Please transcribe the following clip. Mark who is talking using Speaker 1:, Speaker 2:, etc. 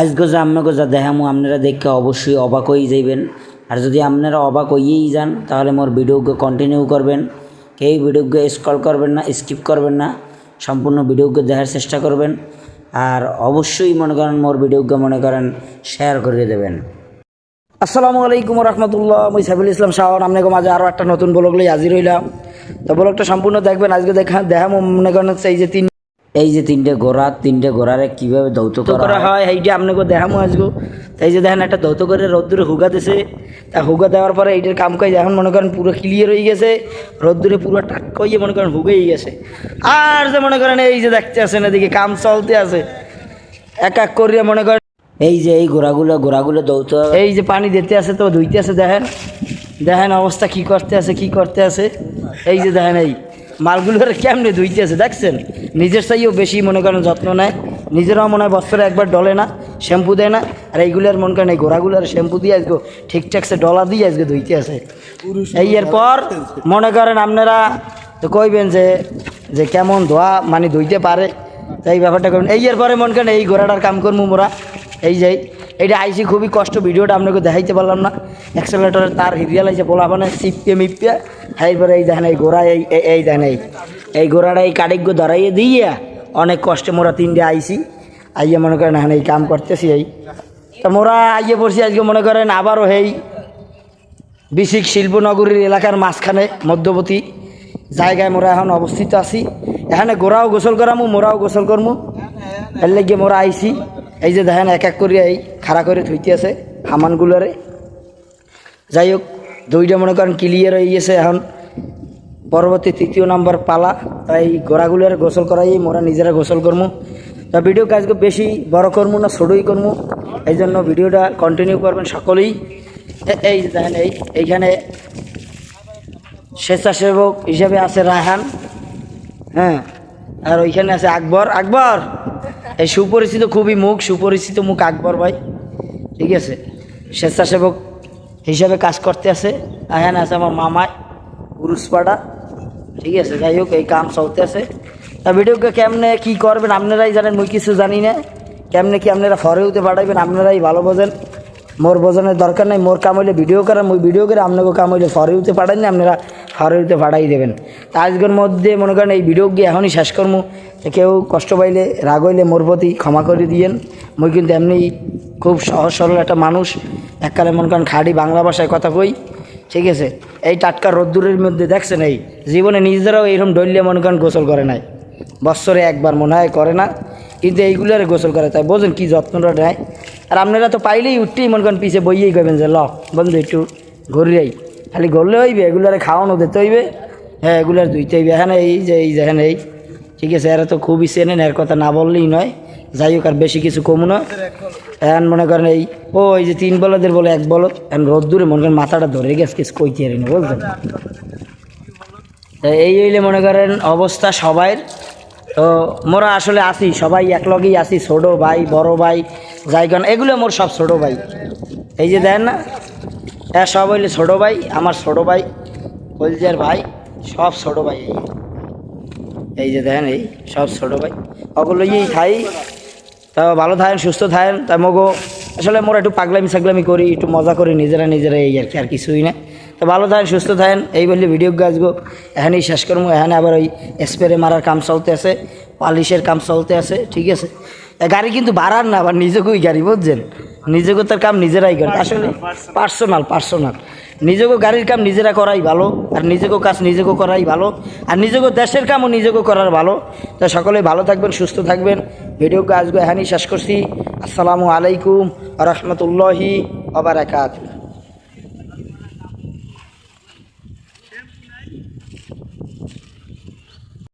Speaker 1: আজকে যে আপনাকে যা, দেখামো, আপনারা দেখে অবশ্যই অবাক হয়ে যাইবেন। আর যদি আপনারা অবাক হইয়েই যান, তাহলে মোর ভিডিওকে কন্টিনিউ করবেন। কেউ ভিডিওকে স্ক্রল করবেন না স্কিপ করবেন না, সম্পূর্ণ ভিডিওকে দেখার চেষ্টা করবেন। আর অবশ্যই মনে করেন, মোর ভিডিওকে মনে করেন শেয়ার করে দেবেন। আসসালামু আলাইকুম রহমতুল্লাহ মুই সাইফুল ইসলাম শাহন আপনাকে মাঝে আরও একটা নতুন ব্লগ লই হাজির হইলাম। তো ব্লগটা সম্পূর্ণ দেখবেন, আজকে দেখা দেখা মনে করেন এই যে তিন এই যে তিনটে ঘোড়া তিনটে ঘোড়ারে কীভাবে দৌত করা হয়? এইটা আপনাকে দেখামো আজকে তো এই যে দেখেন একটা দৌত করে রোদ্দুরে হুগা দিছে। তা হুগা দেওয়ার পরে এইটার কাম কাজ এখন মনে করেন পুরো ক্লিয়ার হয়ে গেছে। রোদ্দুরে পুরো টাক্কা হয়ে মনে করেন হুগেই গেছে। আর যে মনে করেন এই যে দেখতে আছেন এদিকে কাম চলতে আছে। এক এক করিয়া মনে করেন এই যে এই ঘোড়াগুলো ঘোড়াগুলো দৌত এই যে পানি দিতে আছে তো ধুইতে আছে দেখেন। দেখেন অবস্থা কি করতে আছে কি করতে আছে। এই যে দেখেন এই মালগুলোর কেমনে ধুইতে আছে দেখছেন? নিজের চাইও বেশি মনে করেন যত্ন নেয়। নিজেরাও মনে হয় বছরে একবার ডলে না শ্যাম্পু দেয় না। আর এইগুলোর মনে করেন এই ঘোড়াগুলোর শ্যাম্পু দিয়ে আসব ঠিকঠাক সে ডলা দিয়ে আজকে ধুইতে আসে এই এরপর মনে করেন আপনারা তো কইবেন যে যে কেমন ধোয়া মানে ধুইতে পারে। তাই ব্যাপারটা করবেন এই এরপরে মনে করেন এই ঘোড়াটার কাম করব মোরা। এই যাই এইটা আইসি খুবই কষ্ট, ভিডিওটা আপনাকে দেখাইতে পারলাম না। অ্যাক্সেলেটারের তার হিরিয়াল আইসে বলা মানে সিপিয়ে মিপিয়ে এরপরে এই দেখেন এই ঘোড়া এই, এই- দেখেন এই এই ঘোড়াটা এই কাটিগ্য ধরাইয়ে দিয়ে অনেক কষ্টে মোরা তিনটে আইসি। আইয়ে মনে করেন হ্যাঁ এই কাম করতেছি এই। তা মোরা আইয়ে পড়ছি আজকে মনে করেন আবারও এই বিসিক শিল্পনগরীর এলাকার মাঝখানে মধ্যবর্তী জায়গায় মোরা এখন অবস্থিত আছি। এখানে গোড়াও গোসল করামু মোরাও গোসল করমু। এর লেগে মোরা আইছি এই যে দেখেন এক এক করে এই খাড়া করে থইতে আছে হামানগুলোরে যাই হোক দুইটা মনে করেন ক্লিয়ার হয়ে গেছে এখন। পরবর্তী তৃতীয় নাম্বার পালা, তাই গোড়াগুলোর গোসল করাই, মোরা নিজেরা গোসল করমু। তা ভিডিও কাজকে বেশি বড় করমু না, ছোটোই করমু এই জন্য ভিডিওটা কন্টিনিউ করবেন সকলেই। এই দেখেন, এই, এইখানে স্বেচ্ছাসেবক হিসেবে আছে রায়হান হ্যাঁ আর ওইখানে আছে আকবর। আকবর! এই সুপরিচিত খুবই মুখ, সুপরিচিত মুখ আকবর ভাই। ঠিক আছে, স্বেচ্ছাসেবক হিসাবে কাজ করতে আছে। এখানে আছে আমার মামায় উরুসপাড়া। ঠিক আছে, যাই হোক, এই কাম চলতে আছে। তা ভিডিওকে কেমনে কি করবেন আপনারাই জানেন, মুই কিছু জানি না। কেমনে কি আপনারা ফরে হতে পাঠাইবেন আপনারাই ভালো বোঝেন। মোর বোঝানোর দরকার নাই, মোর কাম হইলে ভিডিও করা, মুই ভিডিও করে আপনাকে কাম হইলে ফরে হতে পাঠাই না আপনারা ফরে হতে পাঠাই দেবেন। তা আজকের মধ্যে মনে করেন এই ভিডিও গিয়ে এখনই শেষ করব কেউ কষ্ট পাইলে, রাগ হইলে মোর প্রতি ক্ষমা করে দিয়েন। মুই কিন্তু এমনি খুব সহজ সরল একটা মানুষ। এককালে মনে করেন খাড়ি বাংলা ভাষায় কথা কই, ঠিক আছে? এই টাটকা রোদ্দুরের মধ্যে দেখছেন এই? জীবনে নিজেরাও এইরকম ডলিয়ে মনে করেন গোসল করে নাই। বৎসরে একবার মনে হয় করে না, কিন্তু এইগুলোর গোসল করে। তাই বোঝেন কী যত্নটা নেয়? আর আপনারা তো পাইলেই উঠতেই মনে করেন পিছিয়ে বইয়েই কইবেন যে, ল, বন্ধু, একটু ঘুরিয়াই খালি ঘুরলে হইবে, এগুলারে খাওয়ানো দিতে হইবে। হ্যাঁ এগুলার ধুইতে হইবে। এখানে এই যে এই যে, এখানে এই, ঠিক আছে? এরা তো খুবই চেনেন, এর কথা না বললেই নয়। যাই হোক আর বেশি কিছু কমু না। এখন মনে করেন এই, ও, এই যে তিন বলদের বলে এক বলদ রোদ দূরে মনে করেন মাথাটা ধরে গেছে, কিছু কইতে পারি না এই হইলে মনে করেন অবস্থা সবাইয়ের তো মোরা আসলে আসি, সবাই একলগেই আসি, ছোটো ভাই, বড় ভাই যাইগন এগুলো মোর সব ছোটো ভাই। এই যে দেন না হ্যাঁ সব হইলে ছোটো ভাই, আমার ছোটো ভাই কলজার ভাই, সব ছোটো ভাই এই যে দেখেন, এই সব ছোটো ভাই। ওগুলোই খাই তা ভালো থাকেন, সুস্থ থাকেন। তা মগো, আসলে মোরা একটু পাগলামি সাগলামি করি, একটু মজা করি, নিজেরা নিজেরা এই আর কি, আর কিছুই না। তো ভালো থাকেন, সুস্থ থাকেন, এই বললে ভিডিও গাছগো এখানেই শেষ করব, এখানে আবার ওই স্প্রে মারার কাম চলতে আছে, পালিশের কাম চলতে আছে, ঠিক আছে? গাড়ি কিন্তু বাড়ার না, আবার নিজেকেই গাড়ি, বুঝছেন? নিজেকে তার কাম নিজেরাই করে, আসলে পার্সোনাল পার্সোনাল নিজেকে গাড়ির কাম নিজেরা করাই ভালো, আর নিজেকেও কাজ নিজেকেও করাই ভালো, আর নিজেকেও দেশের কামও নিজেকেও করার ভালো। তো সকলে ভালো থাকবেন, সুস্থ থাকবেন। ভিডিওকে আজকে হানি শেষ করছি। আসসালামু আলাইকুম রহমতুল্লাহি আবার